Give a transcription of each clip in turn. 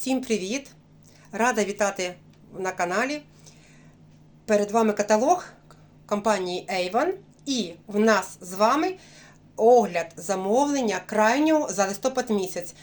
Всім привіт! Рада вітати на каналі. Перед вами каталог компанії Avon. І в нас з вами огляд замовлення крайнього за листопад місяць.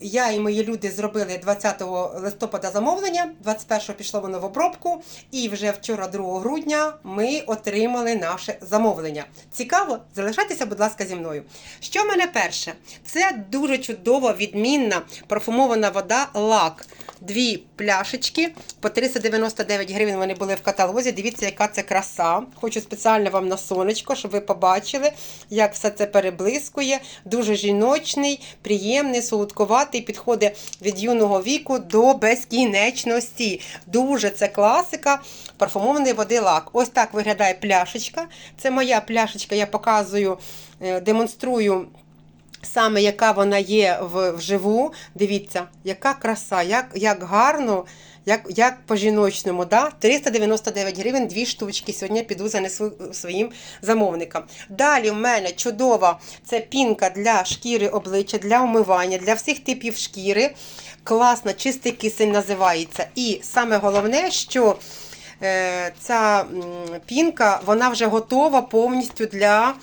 Я і мої люди зробили 20 листопада замовлення, 21 пішло воно в обробку, і вже вчора, 2 грудня, ми отримали наше замовлення. Цікаво? Залишайтеся, будь ласка, зі мною. Що в мене перше? Це дуже чудова, відмінна парфумована вода лак. Дві пляшечки по 399 гривень вони були в каталозі. Дивіться, яка це краса. Хочу спеціально вам на сонечко, щоб ви побачили, як все це переблискує. Дуже жіночний, приємний, солодкуватий, підходить від юного віку до безкінечності. Дуже це класика парфумованої води лак. Ось так виглядає пляшечка. Це моя пляшечка, я показую, е, демонструю. Саме яка вона є вживу. Дивіться, яка краса, як як гарно, як як по-жіночному. Да? 399 гривень, дві штучки. Сьогодні піду занесу своїм замовникам. Далі в мене чудова це пінка для шкіри обличчя, для умивання, для всіх типів шкіри. Класна, чистий кисень називається. І саме головне, що е, ця пінка вона вже готова повністю для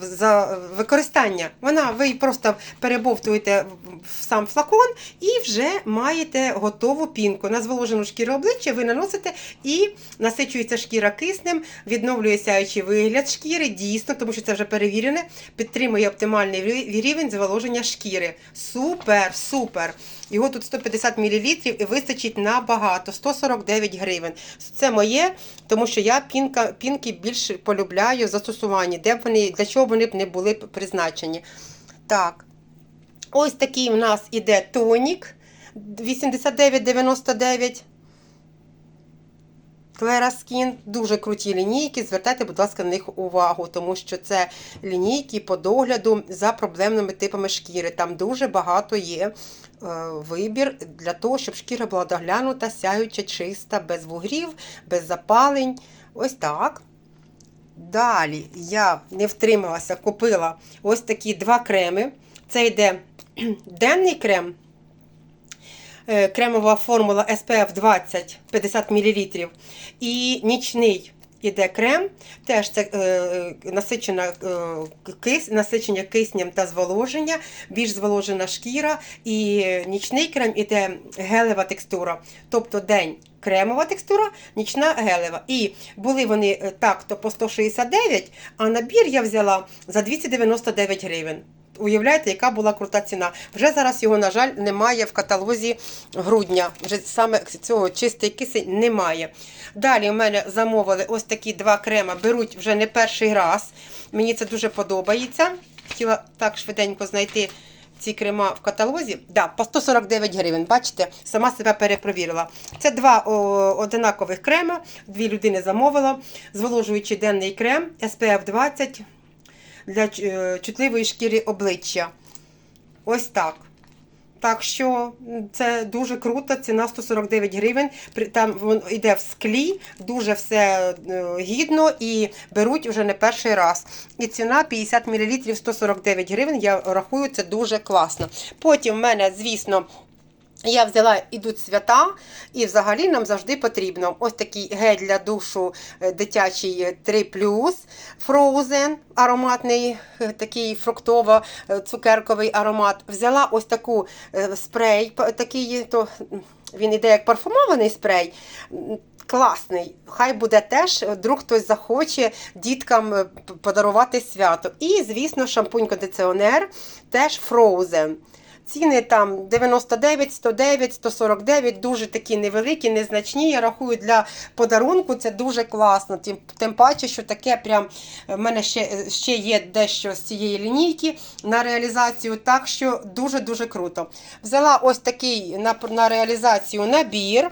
за використання. Вона ви просто перебовтуєте в сам флакон і вже маєте готову пінку. На зволожену шкіру обличчя ви наносите і насичується шкіра киснем, відновлює сяючий вигляд шкіри, дійсно, тому що це вже перевірене, підтримує оптимальний рівень зволоження шкіри. Супер, супер! Його тут 150 мл і вистачить набагато 149 гривень. Це моє, тому що я пінка, пінки більше полюбляю в застосуванні, де б вони, для чого вони б не були призначені. Так. Ось такий у нас іде тонік 89,99. Клера Скін, дуже круті лінійки. Звертайте, будь ласка, на них увагу, тому що це лінійки по догляду за проблемними типами шкіри. Там дуже багато є е, вибір для того, щоб шкіра була доглянута, сяюча, чиста, без вугрів, без запалень. Ось так. Далі я не втрималася, купила ось такі два креми. Це йде денний крем. е, Кремова формула SPF 20 50 мл. І нічний іде крем. Теж це е, насичена, е, кис, насичення киснем та зволоження, більш зволожена шкіра. І нічний крем іде гелева текстура. Тобто день кремова текстура, нічна гелева. І були вони е, так-то по 169, а набір я взяла за 299 гривень. Уявляєте, яка була крута ціна. Вже зараз його, на жаль, немає в каталозі грудня. Вже саме цього чистий кисень немає. Далі у мене замовили ось такі два крема. Беруть вже не перший раз. Мені це дуже подобається. Хотіла так швиденько знайти ці крема в каталозі. Да, по 149 гривень. Бачите, сама себе перепровірила. Це два о, одинакових крема. Дві людини замовила. Зволожуючий денний крем SPF 20 для е, чутливої шкіри обличчя. Ось так. Так що це дуже круто, ціна 149 гривень. Там воно йде в склі, дуже все е, гідно і беруть вже не перший раз. І ціна 50 мл 149 гривень. Я рахую, це дуже класно. Потім в мене, звісно. Я взяла ідуть свята, і взагалі нам завжди потрібно ось такий гель для душу е, дитячий е, 3 Frozen, ароматний, е, такий фруктово-цукерковий аромат. Взяла ось таку е, спрей, такий, то він іде як парфумований спрей. Класний, хай буде теж, вдруг хтось захоче діткам е, подарувати свято. І, звісно, шампунь-кондиціонер теж Frozen. Ціни там 99, 109, 149, дуже такі невеликі, незначні. Я рахую для подарунку це дуже класно. Тим, тим паче, що таке прям в мене ще, ще є дещо з цієї лінійки на реалізацію. Так що дуже-дуже круто. Взяла ось такий на, на реалізацію набір.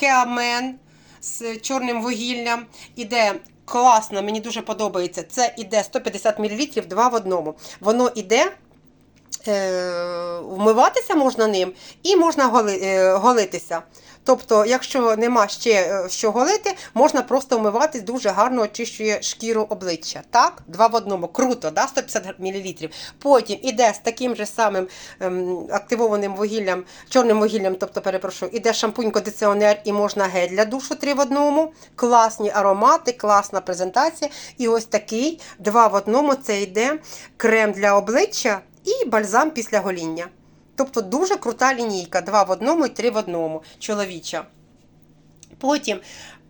Кеамен з чорним вугіллям. Іде класно, мені дуже подобається. Це іде 150 мл, два в одному. Воно іде е, вмиватися можна ним і можна е, голитися. Тобто, якщо нема ще е, що голити, можна просто вмиватись, дуже гарно очищує шкіру обличчя. Так, два в одному. Круто, да? 150 мл. Потім іде з таким же самим ем, активованим вугіллям, чорним вугіллям, тобто, перепрошую, іде шампунь кондиціонер і можна гель для душу три в одному. Класні аромати, класна презентація. І ось такий два в одному це йде крем для обличчя і бальзам після гоління. Тобто дуже крута лінійка, два в одному і три в одному, чоловіча. Потім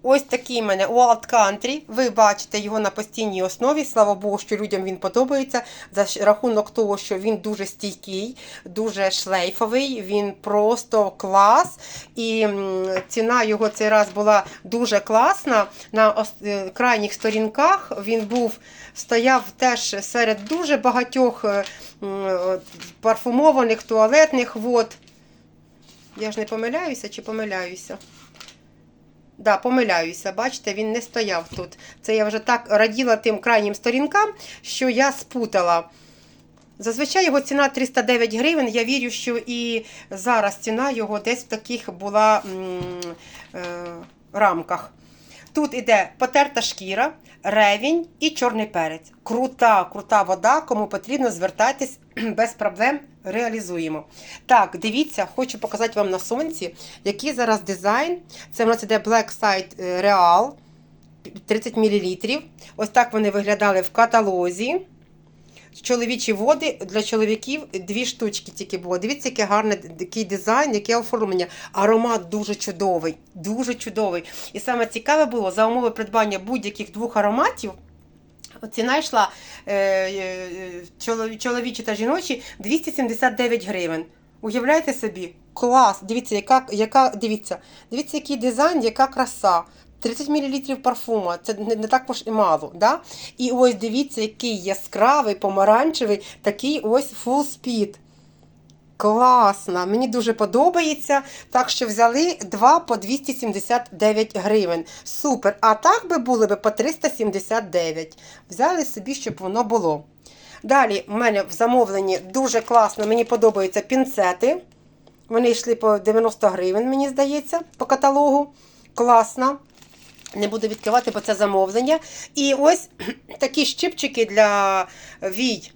ось такий в мене Wild Country. Ви бачите його на постійній основі. Слава Богу, що людям він подобається. За рахунок того, що він дуже стійкий, дуже шлейфовий, він просто клас. І ціна його цей раз була дуже класна. На е, крайніх сторінках він був стояв теж серед дуже багатьох е, парфумованих туалетних вод. Я ж не помиляюся чи помиляюся? Да, помиляюся, бачите, він не стояв тут. Це я вже так раділа тим крайнім сторінкам, що я спутала. Зазвичай його ціна 309 гривень. Я вірю, що і зараз ціна його десь в таких була е, рамках. Тут іде потерта шкіра, ревінь і чорний перець. Крута, крута вода. Кому потрібно, звертайтесь без проблем. Реалізуємо. Так, дивіться, хочу показати вам на сонці, який зараз дизайн. Це в нас іде Black Side Real 30 мл. Ось так вони виглядали в каталозі. Чоловічі води для чоловіків дві штучки тільки було. Дивіться, який гарний такий дизайн, яке оформлення. Аромат дуже чудовий, дуже чудовий. І саме цікаве було за умови придбання будь-яких двох ароматів. Ціна йшла е, е, чоловічі та жіночі 279 гривень. Уявляєте собі? Клас! Дивіться, яка, яка, дивіться, дивіться, який дизайн, яка краса. 30 мл парфума, це не, не так і мало. Да? І ось дивіться, який яскравий, помаранчевий, такий ось full speed. Класно, мені дуже подобається. Так що взяли два по 279 гривень. Супер. А так би були би по 379. Взяли собі, щоб воно було. Далі в мене в замовленні дуже класно, мені подобаються пінцети. Вони йшли по 90 гривень, мені здається, по каталогу. Класно. Не буду відкривати, бо це замовлення. І ось такі щипчики для вій.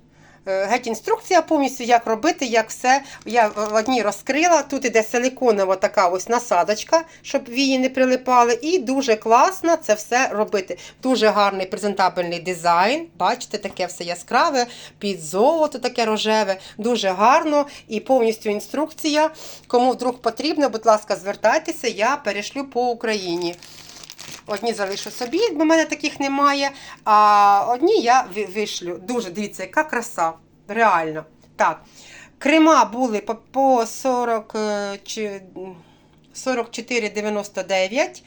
Е, Геть інструкція повністю, як робити, як все. Я в одній розкрила. Тут іде силиконова така ось насадочка, щоб вії не прилипали. І дуже класно це все робити. Дуже гарний презентабельний дизайн. Бачите, таке все яскраве, під золото таке рожеве. Дуже гарно і повністю інструкція. Кому вдруг потрібно, будь ласка, звертайтеся, я перешлю по Україні. Одні залишу собі, бо в мене таких немає. А одні я вишлю. Дуже дивіться, яка краса. Реально. Так. Крема були по, по 40, е, чи- 44,99.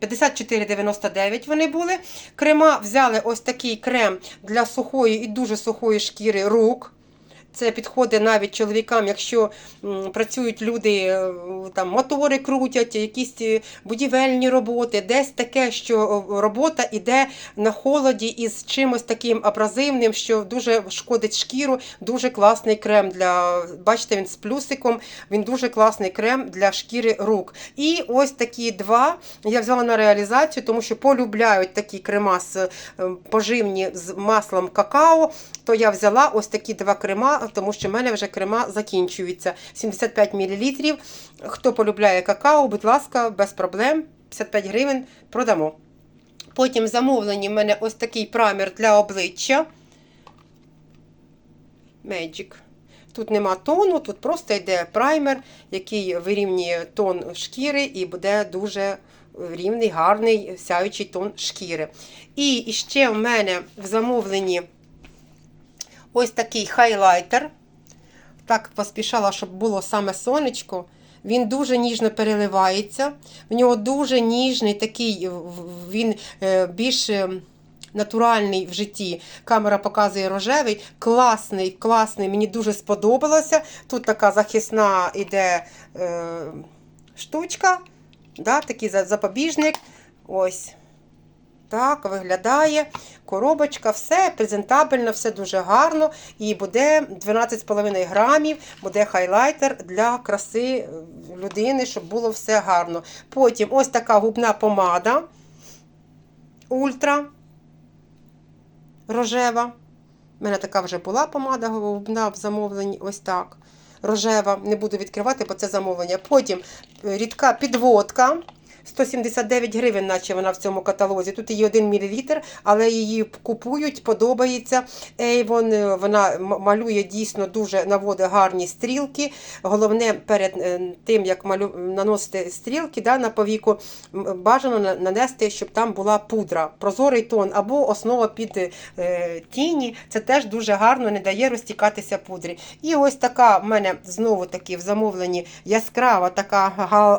54,99 вони були. Крема взяли ось такий крем для сухої і дуже сухої шкіри рук. Це підходить навіть чоловікам, якщо працюють люди, е, там мотори крутять, якісь е, будівельні роботи, десь таке, що робота йде на холоді із чимось таким абразивним, що дуже шкодить шкіру. Дуже класний крем для бачите, він з плюсиком. Він дуже класний крем для шкіри рук. І ось такі два я взяла на реалізацію, тому що полюбляють такі крема з е, поживні з маслом какао. То я взяла ось такі два крема, тому що в мене вже крема закінчуються. 75 мл. Хто полюбляє какао, будь ласка, без проблем. 55 гривень продамо. Потім в замовленні в мене ось такий праймер для обличчя. Magic. Тут нема тону, тут просто йде праймер, який вирівнює тон шкіри і буде дуже рівний, гарний, сяючий тон шкіри. І ще в мене в замовленні ось такий хайлайтер. Так поспішала, щоб було саме сонечко. Він дуже ніжно переливається. В нього дуже ніжний такий, він е, більш е, натуральний в житті. Камера показує рожевий. Класний, класний. Мені дуже сподобалося. Тут така захисна іде е, штучка, да, такий запобіжник. Ось. Так виглядає. Коробочка, все презентабельно, все дуже гарно. І буде 12,5 грамів, буде хайлайтер для краси е, людини, щоб було все гарно. Потім ось така губна помада ультра рожева. У мене така вже була помада губна в замовленні. Ось так. Рожева. Не буду відкривати, бо це замовлення. Потім е, рідка підводка. 179 гривень, наче вона в цьому каталозі. Тут її 1 мл, але її купують, подобається. Avon, е, вона малює дійсно дуже наводить гарні стрілки. Головне, перед е, тим, як малю... наносити стрілки да, на повіку, бажано нанести, щоб там була пудра, прозорий тон або основа під е, тіні. Це теж дуже гарно не дає розтікатися пудрі. І ось така в мене знову таки в замовленні яскрава така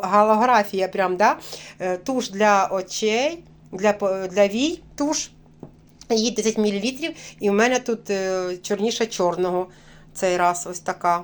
голографія. Прям, да? Е, туш для очей, для, для вій туш. Її 10 мл, і в мене тут е, чорніша чорного. Цей раз ось така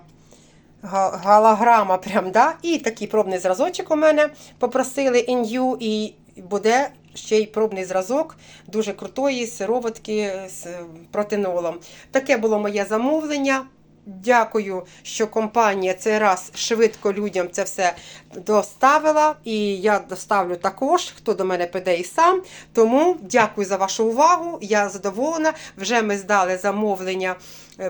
голограма. Прям, да? І такий пробний зразочок у мене попросили ін'ю, і буде ще й пробний зразок дуже крутої сироватки з е, протинолом. Таке було моє замовлення. Дякую, що компанія цей раз швидко людям це все доставила. І я доставлю також, хто до мене піде і сам. Тому дякую за вашу увагу. Я задоволена. Вже ми здали замовлення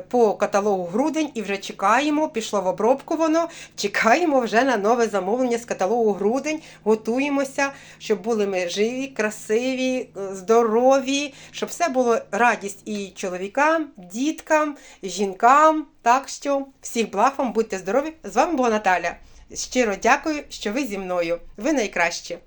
по каталогу грудень і вже чекаємо. Пішло в обробку воно. Чекаємо вже на нове замовлення з каталогу грудень. Готуємося, щоб були ми живі, красиві, е, здорові, щоб все було радість і чоловікам, діткам, жінкам. Так що всіх благ вам, будьте здорові! З вами була Наталя. Щиро дякую, що ви зі мною. Ви найкраще.